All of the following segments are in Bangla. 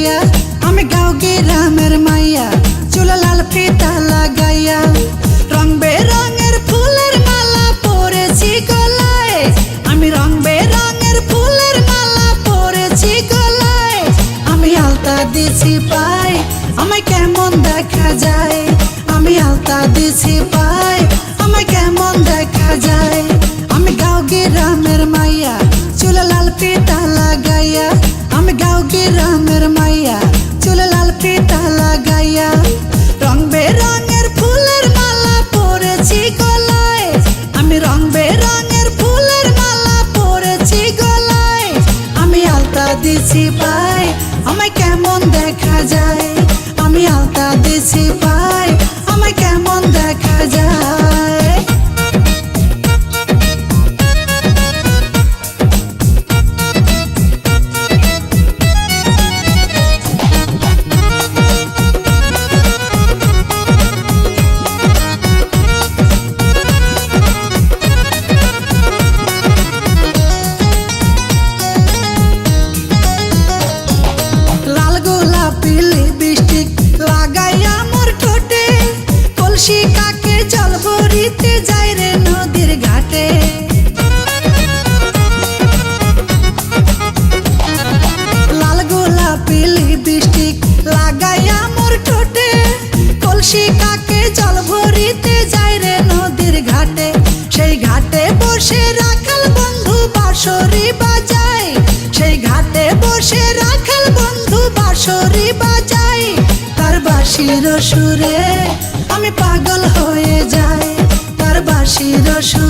গাইয়া আমি গাও গ্রামের মাইয়া চুলা লাল ফিতা লাগাইয়া রং বেরঙের ফুলের মালা পরেছি গলায় আমি রং বেরঙের ফুলের মালা পরেছি গলায় আমি আলতা দিছি পাই আমায় কেমন দেখা যায় আমি আলতা দিছি পাই আমায় কেমন দেখা যায় আমি গাও রামের মাইয়া চুলা লাল ফিতা লাগাইয়া গাও গ্রামের মাইয়া, চুলে লাল ফিতা লাগাইয়া। রং বেরঙের ফুলের মালা পরেছি গলায়। আমি রং বেরঙের ফুলের মালা পরেছি গলায়। আমি আলতা দিছি পাই, আমায় কেমন দেখা যায়? আমি আলতা দিছি পাই, আমায় কেমন দেখা যায়? জল ভরিতে যাই রে নদীর ঘাটে। লাল গোলাপি লিপস্টিক লাগাইয়া মোর ঠোঁটে। কলসি কাকে জল ভরিতে যাই রে নদীর ঘাটে। সেই ঘাটে বসে রাখাল বন্ধু বাঁশরি বাজায়। সেই ঘাটে বসে রাখাল বন্ধু বাঁশরি বাজায়। তার বাঁশির সুরে আমি পাগল বাঁশির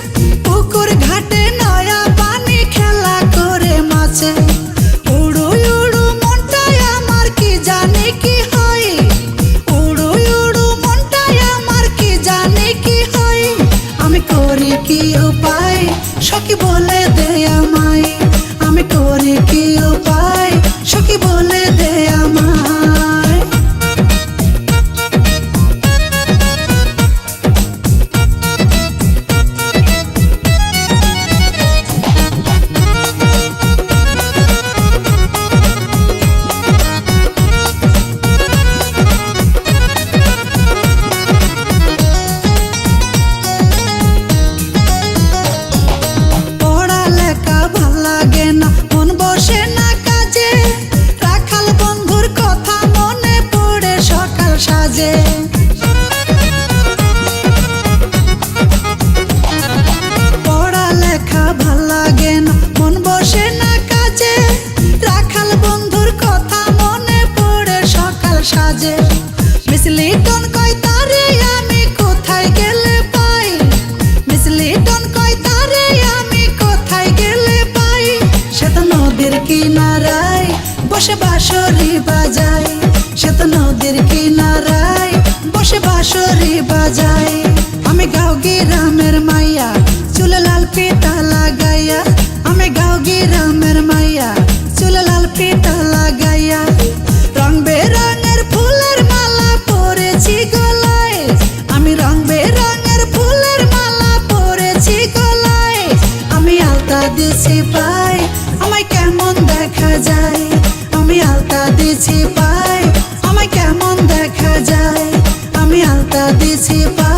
সাজে মিসলি টন কয়, তারে আমি কোথায় গেলে পাই? মিসলি টন কয়, তারে আমি কোথায় গেলে পাই? সে তো নদীর কিনারায় বসে বাঁশরি বাজায়। সে তো নদীর কিনারায় বসে বাঁশরি বাজায়। আমি গাও গ্রামের আমায় কেমন দেখা যায়? আমি আলতা দিছি পাই। আমায় কেমন দেখা যায়? আমি আলতা পাই।